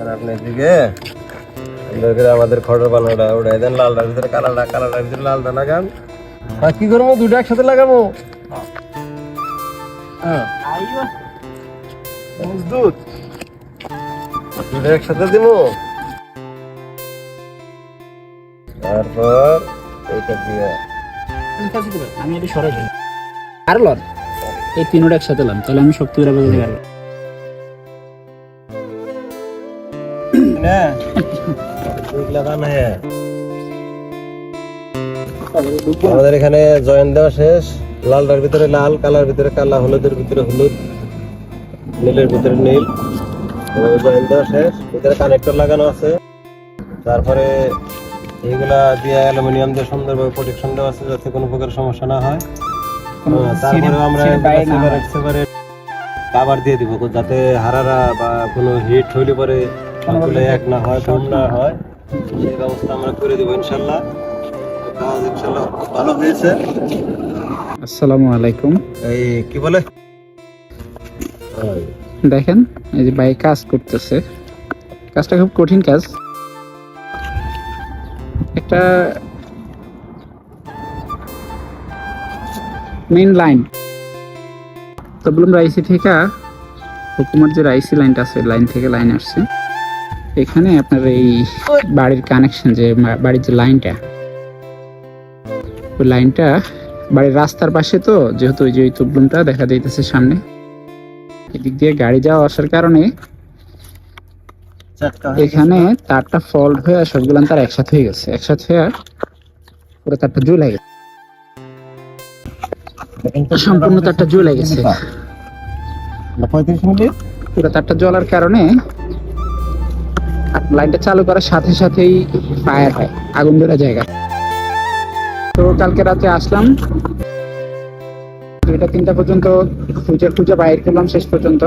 আর আপনি এদিকে আমাদের খড়ের বানাটা উড়াই দেন লালটার ভিতরে লালটা লাগান। আর কি করব? দুটো একসাথে লাগাবো? হ্যাঁ। মজদুত দুটো একসাথে দিব। তারপর এইটা দিয়ে। আমি এটা সরাই আর লন এই তিনটা একসাথে লাম তাহলে আমি শক্তি করে পারব হ্যাঁ। আমাদের এখানে জয়েন দেওয়া শেষ। লালটার ভিতরে লাল কালার ভিতরে কালা হলুদের ভিতরে হলুদ নীলের ভিতরে নীল। জয়েন দেওয়া শেষ। ভিতরে কানেক্টর লাগানো আছে। তারপরে এইগুলা দিয়ে অ্যালুমিনিয়াম দিয়ে সুন্দরভাবে প্রোটেকশন দেওয়া আছে যাতে কোনো প্রকার সমস্যা না হয়। হ্যাঁ, তারপরে আমরা। সেপারেট সেপারেট কাভার দিয়ে দিব যাতে হারারা বা কোনো হিট হইলে পরে সবগুলো এক না হয় কম না হয়। সেই ব্যবস্থা আমরা করে দেবো ইনশাল্লাহ। কাজ ইনশাল্লাহ ভালো হয়েছে। আসসালামু আলাইকুম। এই কি বলে? দেখেন এই যে ভাই কাজ করতেছে। কাজটা খুব কঠিন কাজ। একটা মেইন লাইন তো বললাম রাইসি থেকে হুকুমার যে রাইসি লাইনটা আছে লাইন থেকে লাইন আসছে। এখানে আপনার এই বাড়ির কানেকশন যে বাড়ির যে লাইনটা ওই লাইনটা বাড়ির রাস্তার পাশে তো যেহেতু ওই যে ওই তুবলুমটা দেখা যাইতেছে সামনে। এদিক দিয়ে গাড়ি যাওয়া আসার কারণে এখানে তারটা ফল্ট হয়ে সবগুলো তার একসাথে হয়ে গেছে। একসাথে হয়ে পুরো তারটা জ্বলে গেছে। সম্পূর্ণ তারটা জ্বলে গেছে। পঁয়ত্রিশ মিনিট। পুরো তারটা জ্বলার কারণে লাইনটা চালু করার সাথে সাথেই ফায়ার হয় আগুন ধরা জায়গা। তো কালকে রাতে আসলাম। দুইটা তিনটা পর্যন্ত খুঁজে খুঁজে বাইর করলাম শেষ পর্যন্ত।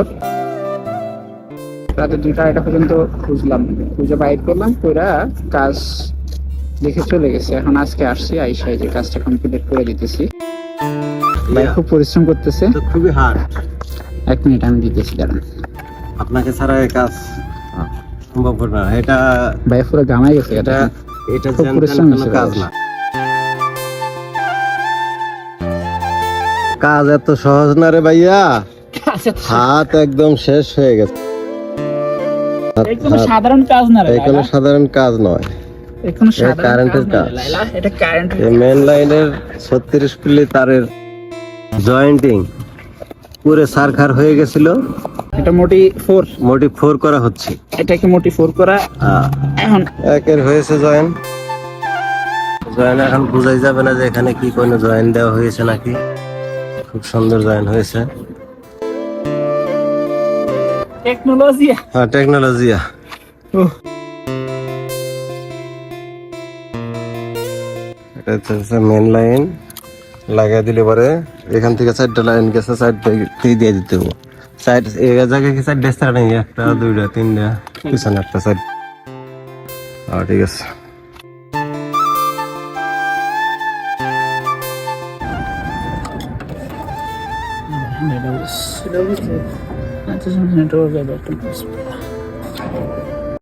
রাতে দুইটা আড়াইটা পর্যন্ত খুঁজলাম। খুঁজে বাইর করলাম পুরা কাজ দেখে চলে গেছে। এখন আজকে আসছি আইসা এই যে কাজটা কমপ্লিট করে দিতেছি। ভাই খুব পরিশ্রম করতেছে। খুবই হার্ড এক মিনিট আমি দিতেছি দাঁড়ান। আপনাকে ছাড়া এই কাজ সম্ভব না। এটা ভাই পুরো গামাই গেছে এটা এটা খুব পরিশ্রম কাজ না। কাজ এত সহজ না রে ভাইয়া। হাত একদম শেষ হয়ে গেছে। সাধারণ কাজ না লাইলা। সাধারণ কাজ নয়। কারেন্টের কাজ মেন লাইনের ছত্রিশ পিলি তারের জয়েন্টিং। পুরো সারখার হয়ে গেছিল। এটা মোটি ফোর। মোটি ফোর করা হচ্ছে। এটাকে মোটি ফোর করা। আহ, এখন একের হয়েছে জয়েন। জয়েন এখন বোঝাই যাবে না যে এখানে কি কোনো জয়েন দেওয়া হয়েছে নাকি। খুব সুন্দর জয়েন হয়েছে। টেকনোলজি হ্যাঁ টেকনোলজিয়া। এটা হচ্ছে মেন লাইন। লাগিয়ে দিলে পরে এখান থেকে চারটা লাইন গেছে চারটা দিয়ে দিতে হবে। সাইড এই জায়গায় কি চারটা স্টার নেই একটা, দুইটা, তিনটা, পিছনে একটা সাইড হ্যাঁ ঠিক আছে। আচ্ছা নেটওয়ার্ক